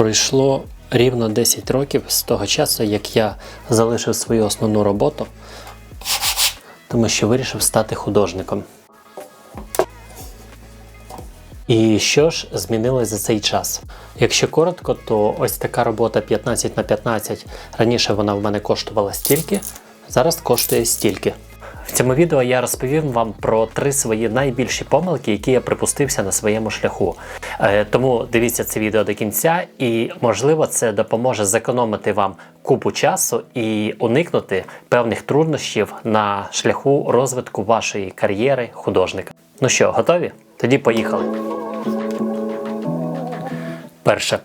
Пройшло рівно 10 років з того часу, як я залишив свою основну роботу, тому що вирішив стати художником. І що ж змінилось за цей час? Якщо коротко, то ось така робота 15 на 15 раніше вона в мене коштувала стільки, зараз коштує стільки. В цьому відео я розповім вам про три свої найбільші помилки, які я припустився на своєму шляху. Е, тому дивіться це відео до кінця, і можливо це допоможе зекономити вам купу часу і уникнути певних труднощів на шляху розвитку вашої кар'єри художника. Ну що, готові? Тоді поїхали. Перше.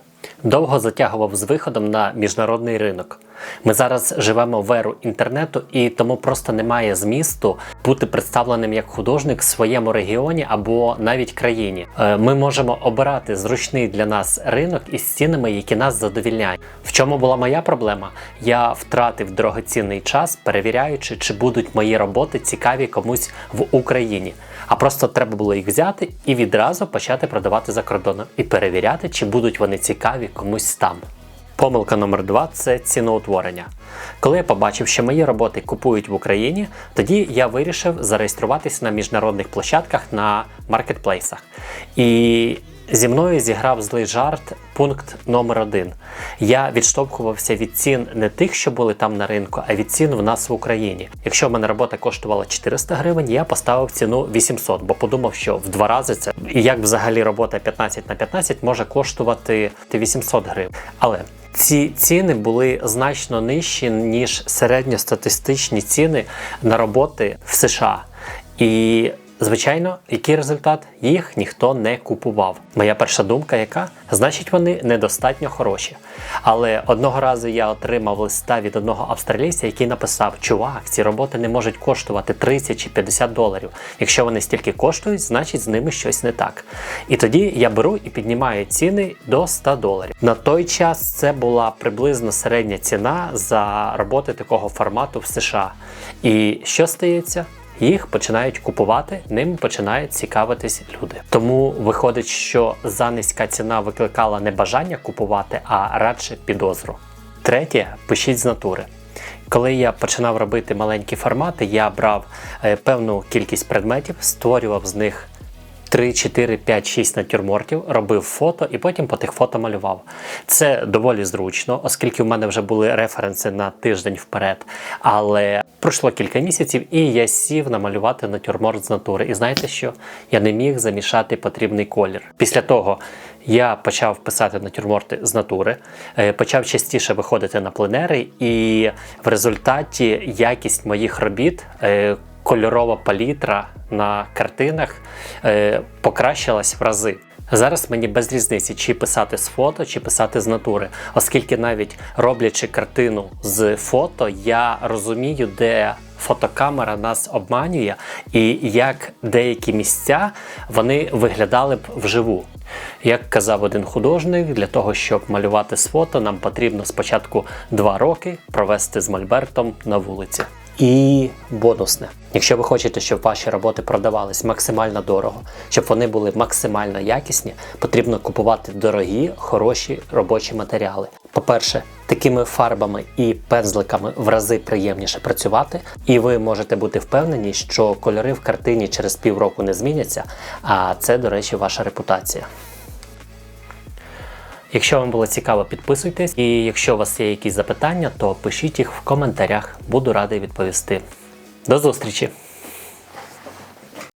Довго затягував з виходом на міжнародний ринок. Ми зараз живемо в еру інтернету, і тому просто немає змісту бути представленим як художник в своєму регіоні або навіть країні. Е, Ми можемо обирати зручний для нас ринок із цінами, які нас задовільняють. В чому була моя проблема? Я втратив дорогоцінний час, перевіряючи, чи будуть мої роботи цікаві комусь в Україні. А просто треба було їх взяти і відразу почати продавати за кордоном і перевіряти, чи будуть вони цікаві комусь там. Помилка номер два це ціноутворення. Коли я побачив, що мої роботи купують в Україні, тоді я вирішив зареєструватися на міжнародних площадках на маркетплейсах. І зі мною зіграв злий жарт пункт номер один. Я відштовхувався від цін не тих, що були там на ринку, а від цін в нас в Україні. Якщо в мене робота коштувала 400 гривень, я поставив ціну 800, бо подумав, що в два рази це і як взагалі робота 15 на 15 може коштувати 800 гривень. Але ці ціни були значно нижчі, ніж середньостатистичні ціни на роботи в США. І Звичайно, який результат? Їх ніхто не купував. Моя перша думка, яка значить, вони недостатньо хороші. Але одного разу я отримав листа від одного австралійця, який написав: Чувак, ці роботи не можуть коштувати 30 чи 50 доларів. Якщо вони стільки коштують, значить з ними щось не так. І тоді я беру і піднімаю ціни до 100 доларів. На той час це була приблизно середня ціна за роботи такого формату в США. І що стається? Їх починають купувати, ним починають цікавитись люди. Тому виходить, що за низька ціна викликала не бажання купувати, а радше підозру. Третє, пишіть з натури. Коли я починав робити маленькі формати, я брав е, певну кількість предметів, створював з них 3, 4, 5, 6 натюрмортів, робив фото і потім по тих фото малював. Це доволі зручно, оскільки в мене вже були референси на тиждень вперед. Але пройшло кілька місяців, і я сів намалювати натюрморт з натури. І знаєте що? Я не міг замішати потрібний колір. Після того. Я почав писати натюрморти з натури, е, почав частіше виходити на пленери, і в результаті якість моїх робіт е, кольорова палітра на картинах е, покращилась в рази. Зараз мені без різниці, чи писати з фото, чи писати з натури, оскільки навіть роблячи картину з фото, я розумію, де фотокамера нас обманює, і як деякі місця вони виглядали б вживу. Як казав один художник, для того, щоб малювати з фото, нам потрібно спочатку два роки провести з мольбертом на вулиці. І бонусне. Якщо ви хочете, щоб ваші роботи продавались максимально дорого, щоб вони були максимально якісні, потрібно купувати дорогі, хороші робочі матеріали. По-перше, такими фарбами і пензликами в рази приємніше працювати, і ви можете бути впевнені, що кольори в картині через півроку не зміняться, а це, до речі, ваша репутація. Якщо вам було цікаво, підписуйтесь. І якщо у вас є якісь запитання, то пишіть їх в коментарях. Буду радий відповісти. До зустрічі!